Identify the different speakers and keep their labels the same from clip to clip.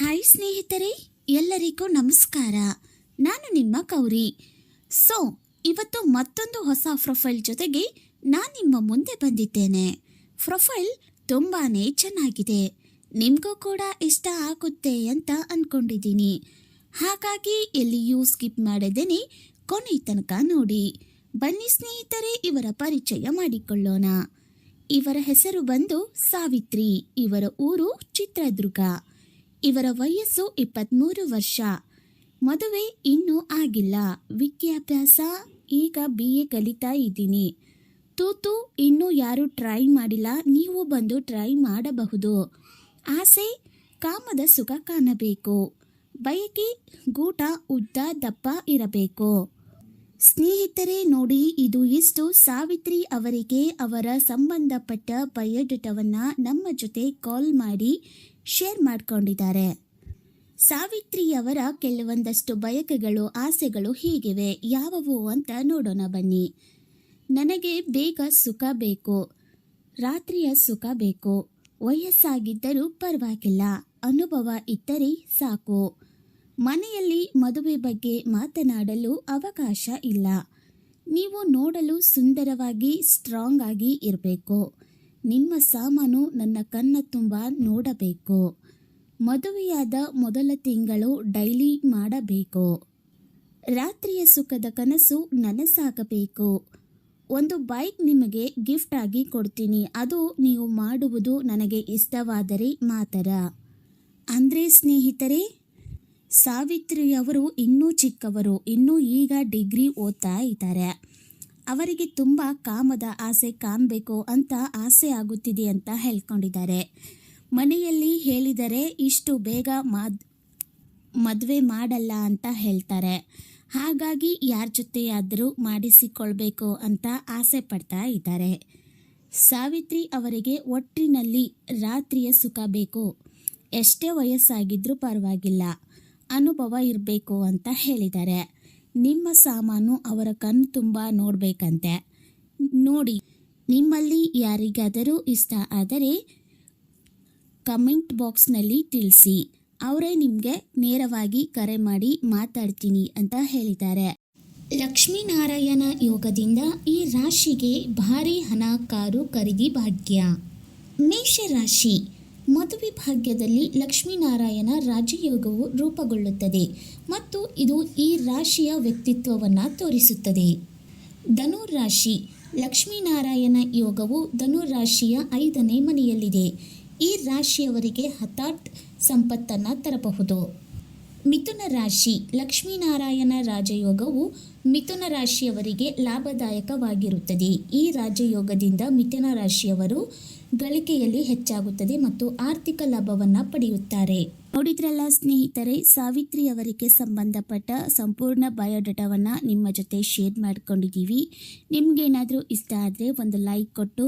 Speaker 1: Hi ಸ್ನೇಹಿತರೆ, ಎಲ್ಲರಿಗೂ ನಮಸ್ಕಾರ. ನಾನು ನಿಮ್ಮ ಕೌರಿ ಸೊ ಇವತ್ತು ಮತ್ತೊಂದು ಹೊಸ ಪ್ರೊಫೈಲ್ ಜೊತೆಗೆ ನಾನು ನಿಮ್ಮ ಮುಂದೆ ಬಂದಿದ್ದೇನೆ. ಪ್ರೊಫೈಲ್ ತುಂಬಾ ಚೆನ್ನಾಗಿದೆ. ನಿಮಗೂ ಕೂಡ ಇಷ್ಟ ಆಗುತ್ತೆ ಅಂತ ಅಂದ್ಕೊಂಡಿದ್ದೀನಿ ಹಾಗಾಗಿ ಎಲ್ಲಿಯೂ ಸ್ಕಿಪ್ ಮಾಡದೇನೆ ಕೊನೆ ತನಕ ನೋಡಿ. ಬನ್ನಿ ಸ್ನೇಹಿತರೆ, ಇವರ ಪರಿಚಯ ಮಾಡಿಕೊಳ್ಳೋಣ. ಇವರ ಹೆಸರು ಬಂದು ಸಾವಿತ್ರಿ, ಇವರ ಊರು ಚಿತ್ರದುರ್ಗ. ಇವರ ವಯಸ್ಸು ಇಪ್ಪತ್ತ್ಮೂರು ವರ್ಷ. ಮದುವೆ ಇನ್ನೂ ಆಗಿಲ್ಲ. ವಿದ್ಯಾಭ್ಯಾಸ, ಈಗ ಬಿ ಎ ಕಲಿತಾ ಇದ್ದೀನಿ. ತೂತು ಇನ್ನೂ ಯಾರೂ ಟ್ರೈ ಮಾಡಿಲ್ಲ. ನೀವು ಬಂದು ಟ್ರೈ ಮಾಡಬಹುದು. ಆಸೆ, ಕಾಮದ ಸುಖ ಕಾಣಬೇಕು. ಬಯಕೆ, ಗೂಟ, ಉದ್ದ, ದಪ್ಪ ಇರಬೇಕು. ಸ್ನೇಹಿತರೆ ನೋಡಿ, ಇದು ಇಷ್ಟು ಸಾವಿತ್ರಿ ಅವರಿಗೆ ಅವರ ಸಂಬಂಧಪಟ್ಟ ಬಯೋಡೇಟಾವನ್ನ ನಮ್ಮ ಜೊತೆ ಕಾಲ್ ಮಾಡಿ ಶೇರ್ ಮಾಡಿಕೊಂಡಿದ್ದಾರೆ. ಸಾವಿತ್ರಿಯವರ ಕೆಲವೊಂದಷ್ಟು ಬಯಕೆಗಳು, ಆಸೆಗಳು ಹೀಗಿವೆ. ಯಾವುವು ಅಂತ ನೋಡೋಣ ಬನ್ನಿ. ನನಗೆ ಬೇಗ ಸುಖ ಬೇಕು. ರಾತ್ರಿಯ ಸುಖ ಬೇಕು. ವಯಸ್ಸಾಗಿದ್ದರೂ ಪರವಾಗಿಲ್ಲ. ಅನುಭವ ಇದ್ದರೆ ಸಾಕು. ಮನೆಯಲ್ಲಿ ಮದುವೆ ಬಗ್ಗೆ ಮಾತನಾಡಲು ಅವಕಾಶ ಇಲ್ಲ. ನೀವು ನೋಡಲು ಸುಂದರವಾಗಿ, ಸ್ಟ್ರಾಂಗ್ ಆಗಿ ಇರಬೇಕು. ನಿಮ್ಮ ಸಾಮಾನು ನನ್ನ ಕಣ್ಣ ತುಂಬ ನೋಡಬೇಕು. ಮದುವೆಯಾದ ಮೊದಲ ತಿಂಗಳು ಡೈಲಿ ಮಾಡಬೇಕು. ರಾತ್ರಿಯ ಸುಖದ ಕನಸು ನನಸಾಗಬೇಕು. ಒಂದು ಬೈಕ್ ನಿಮಗೆ ಗಿಫ್ಟ್ ಆಗಿ ಕೊಡ್ತೀನಿ. ಅದು ನೀವು ಮಾಡುವುದು ನನಗೆ ಇಷ್ಟವಾದರೆ ಮಾತ್ರ. ಅಂದರೆ ಸ್ನೇಹಿತರೆ ಸಾವಿತ್ರಿಯವರು ಇನ್ನೂ ಚಿಕ್ಕವರು. ಇನ್ನೂ ಈಗ ಡಿಗ್ರಿ ಓದ್ತಾ ಇದ್ದಾರೆ. ಅವರಿಗೆ ತುಂಬ ಕಾಮದ ಆಸೆ ಕಾಣಬೇಕು ಅಂತ ಆಸೆ ಆಗುತ್ತಿದೆ ಅಂತ ಹೇಳ್ಕೊಂಡಿದ್ದಾರೆ. ಮನೆಯಲ್ಲಿ ಹೇಳಿದರೆ ಇಷ್ಟು ಬೇಗ ಮಾದ್, ಮದುವೆ ಮಾಡಲ್ಲ ಅಂತ ಹೇಳ್ತಾರೆ. ಹಾಗಾಗಿ ಯಾರ ಜೊತೆಯಾದರೂ ಮಾಡಿಸಿಕೊಳ್ಬೇಕು ಅಂತ ಆಸೆ ಪಡ್ತಾ ಇದ್ದಾರೆ. ಸಾವಿತ್ರಿ ಅವರಿಗೆ ಒಟ್ಟಿನಲ್ಲಿ ರಾತ್ರಿಯ ಸುಖ ಬೇಕು. ಎಷ್ಟೇ ವಯಸ್ಸಾಗಿದ್ರೂ ಪರವಾಗಿಲ್ಲ. ಅನುಭವ ಇರಬೇಕು ಅಂತ ಹೇಳಿದ್ದಾರೆ. ನಿಮ್ಮ ಸಾಮಾನು ಅವರ ಕಣ್ಣು ತುಂಬ ನೋಡಬೇಕಂತೆ. ನೋಡಿ, ನಿಮ್ಮಲ್ಲಿ ಯಾರಿಗಾದರೂ ಇಷ್ಟ ಆದರೆ ಕಮೆಂಟ್ ಬಾಕ್ಸ್ನಲ್ಲಿ ತಿಳಿಸಿ. ಅವರೇ ನಿಮಗೆ ನೇರವಾಗಿ ಕರೆ ಮಾಡಿ ಮಾತಾಡ್ತೀನಿ ಅಂತ ಹೇಳಿದ್ದಾರೆ. ಲಕ್ಷ್ಮೀನಾರಾಯಣ ಯೋಗದಿಂದ ಈ ರಾಶಿಗೆ ಭಾರಿ ಹಣ ಕಾರು ಖರೀದಿ ಭಾಗ್ಯ. ಮೇಷರಾಶಿ ಮದುವೆ ಭಾಗ್ಯದಲ್ಲಿ ಲಕ್ಷ್ಮೀನಾರಾಯಣ ರಾಜಯೋಗವು ರೂಪುಗೊಳ್ಳುತ್ತದೆ ಮತ್ತು ಇದು ಈ ರಾಶಿಯ ವ್ಯಕ್ತಿತ್ವವನ್ನು ತೋರಿಸುತ್ತದೆ. ಧನುರಾಶಿ ಲಕ್ಷ್ಮೀನಾರಾಯಣ ಯೋಗವು ಧನುರಾಶಿಯ ಐದನೇ ಮನೆಯಲ್ಲಿದೆ. ಈ ರಾಶಿಯವರಿಗೆ ಹಠಾತ್ ಸಂಪತ್ತನ್ನು ತರಬಹುದು. ಮಿಥುನ ರಾಶಿ ಲಕ್ಷ್ಮೀನಾರಾಯಣ ರಾಜಯೋಗವು ಮಿಥುನ ರಾಶಿಯವರಿಗೆ ಲಾಭದಾಯಕವಾಗಿರುತ್ತದೆ. ಈ ರಾಜಯೋಗದಿಂದ ಮಿಥುನ ರಾಶಿಯವರು ಗಳಿಕೆಯಲ್ಲಿ ಹೆಚ್ಚಾಗುತ್ತದೆ ಮತ್ತು ಆರ್ಥಿಕ ಲಾಭವನ್ನು ಪಡೆಯುತ್ತಾರೆ. ನೋಡಿದ್ರಲ್ಲ ಸ್ನೇಹಿತರೆ, ಸಾವಿತ್ರಿ ಅವರಿಗೆ ಸಂಬಂಧಪಟ್ಟ ಸಂಪೂರ್ಣ ಬಯೋಡೇಟಾವನ್ನು ನಿಮ್ಮ ಜೊತೆ ಶೇರ್ ಮಾಡ್ಕೊಂಡಿದ್ದೀವಿ. ನಿಮಗೇನಾದರೂ ಇಷ್ಟ ಆದರೆ ಒಂದು ಲೈಕ್ ಕೊಟ್ಟು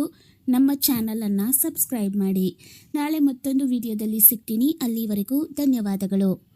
Speaker 1: ನಮ್ಮ ಚಾನಲನ್ನು ಸಬ್ಸ್ಕ್ರೈಬ್ ಮಾಡಿ. ನಾಳೆ ಮತ್ತೊಂದು ವಿಡಿಯೋದಲ್ಲಿ ಸಿಗ್ತೀನಿ. ಅಲ್ಲಿವರೆಗೂ ಧನ್ಯವಾದಗಳು.